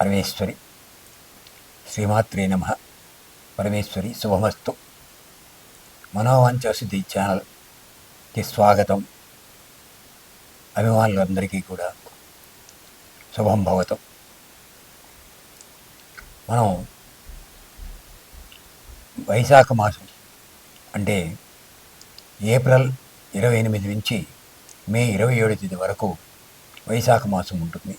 పరమేశ్వరి. శ్రీమాత్రే నమ. పరమేశ్వరి శుభమస్తు. మనోవాంఛసిద్ధి ఛానల్కి స్వాగతం. అభిమానులందరికీ కూడా శుభం భవతం. మనం వైశాఖ మాసం అంటే ఏప్రిల్ ఇరవై ఎనిమిది నుంచి మే ఇరవై ఏడు తేదీ వరకు వైశాఖ మాసం ఉంటుంది.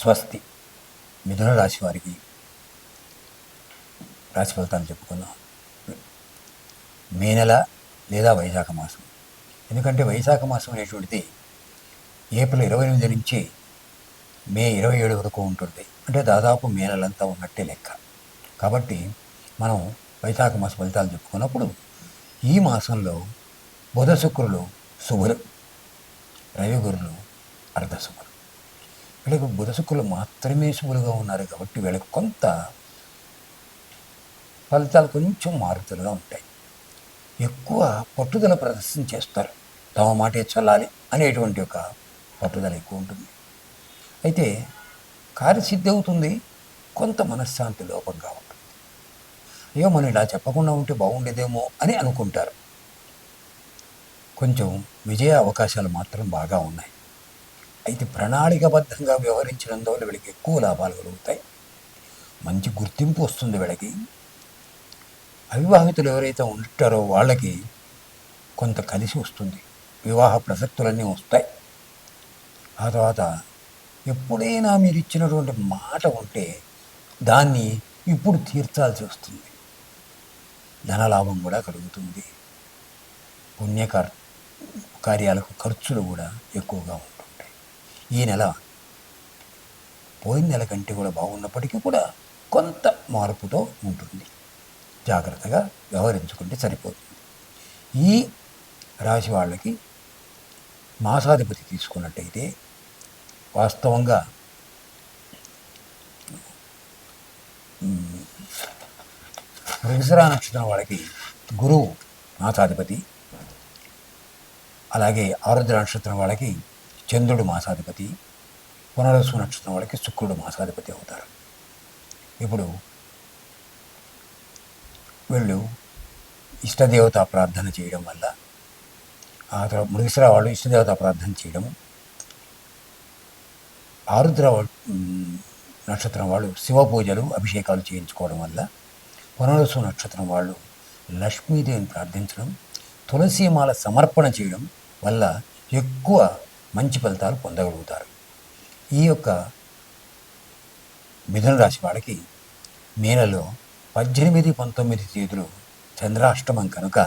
స్వస్తి. మిథున రాశి వారికి రాశి ఫలితాలు చెప్పుకుందాం. మే నెల లేదా వైశాఖ మాసం. ఎందుకంటే వైశాఖ మాసం అనేటువంటిది ఏప్రిల్ ఇరవై ఎనిమిది నుంచి మే ఇరవై ఏడు వరకు ఉంటుంది. అంటే దాదాపు మే నెలంతా ఉన్నట్టే లెక్క. కాబట్టి మనం వైశాఖ మాస ఫలితాలు చెప్పుకున్నప్పుడు ఈ మాసంలో బుధ శుక్రులు శుభులు రవి గురులు అర్ధశుభులు. వీళ్ళకి బుధసుకులు మాత్రమే శుభులుగా ఉన్నారు కాబట్టి వీళ్ళకి కొంత ఫలితాలు కొంచెం మారుతలుగా ఉంటాయి. ఎక్కువ పట్టుదల ప్రదర్శన చేస్తారు. తమ మాటే చల్లాలి అనేటువంటి ఒక పట్టుదల ఎక్కువ ఉంటుంది. అయితే కార్యసిద్ధి అవుతుంది కొంత మనశ్శాంతి లోపంగా ఉంటుంది. అయ్యో మనం ఇలా చెప్పకుండా ఉంటే బాగుండేదేమో అని అనుకుంటారు. కొంచెం విజయ అవకాశాలు మాత్రం బాగా ఉన్నాయి. అయితే ప్రణాళికబద్ధంగా వ్యవహరించినందువల్ల వీళ్ళకి ఎక్కువ లాభాలు కలుగుతాయి. మంచి గుర్తింపు వస్తుంది వీళ్ళకి. అవివాహితులు ఎవరైతే ఉంటారో వాళ్ళకి కొంత కలిసి వస్తుంది. వివాహ ప్రసక్తులన్నీ వస్తాయి. ఆ తర్వాత ఎప్పుడైనా మీరు ఇచ్చినటువంటి మాట ఉంటే దాన్ని ఇప్పుడు తీర్చాల్సి వస్తుంది. ధనలాభం కూడా కలుగుతుంది. పుణ్యకార్ కార్యాలకు ఖర్చులు కూడా ఎక్కువగా ఉంటాయి. ఈ నెల పోయిన నెల కంటే కూడా బాగున్నప్పటికీ కూడా కొంత మార్పుతో ఉంటుంది. జాగ్రత్తగా వ్యవహరించుకుంటే సరిపోతుంది. ఈ రాశి వాళ్ళకి మాసాధిపతి తీసుకున్నట్టయితే వాస్తవంగా మ్, నక్షత్రం వాళ్ళకి గురువు మాసాధిపతి అలాగే ఆరుద్ర నక్షత్రం వాళ్ళకి చంద్రుడు మాసాధిపతి పునరసు నక్షత్రం వాళ్ళకి శుక్రుడు మాసాధిపతి అవుతారు. ఇప్పుడు వీళ్ళు ఇష్టదేవత ప్రార్థన చేయడం వల్ల ఆ తర్వాత మృగశిర వాళ్ళు ఇష్టదేవత ప్రార్థన చేయడం ఆరుద్ర నక్షత్రం వాళ్ళు శివ పూజలు అభిషేకాలు చేయించుకోవడం వల్ల పునరసు నక్షత్రం వాళ్ళు లక్ష్మీదేవిని ప్రార్థించడం తులసీమాల సమర్పణ చేయడం వల్ల ఎక్కువ మంచి ఫలితాలు పొందగలుగుతారు. ఈ యొక్క మిథున రాశి వాడికి మే పద్దెనిమిది పంతొమ్మిది తేదీలు చంద్రాష్టమం కనుక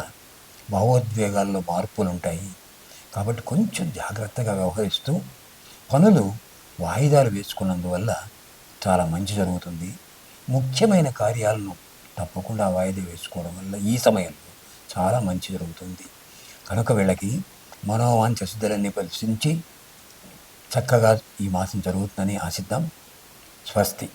భావోద్వేగాల్లో మార్పులు ఉంటాయి కాబట్టి కొంచెం జాగ్రత్తగా వ్యవహరిస్తూ పనులు వాయిదాలు వేసుకున్నందువల్ల చాలా మంచి జరుగుతుంది. ముఖ్యమైన కార్యాలను తప్పకుండా వాయిదా వేసుకోవడం వల్ల ఈ సమయంలో చాలా మంచి జరుగుతుంది. కనుక వీళ్ళకి మనోవాంఛ శుద్ధులన్నీ పరిశీలించి చక్కగా ఈ మాసం జరుగుతుందని ఆశిద్దాం. స్వస్తి.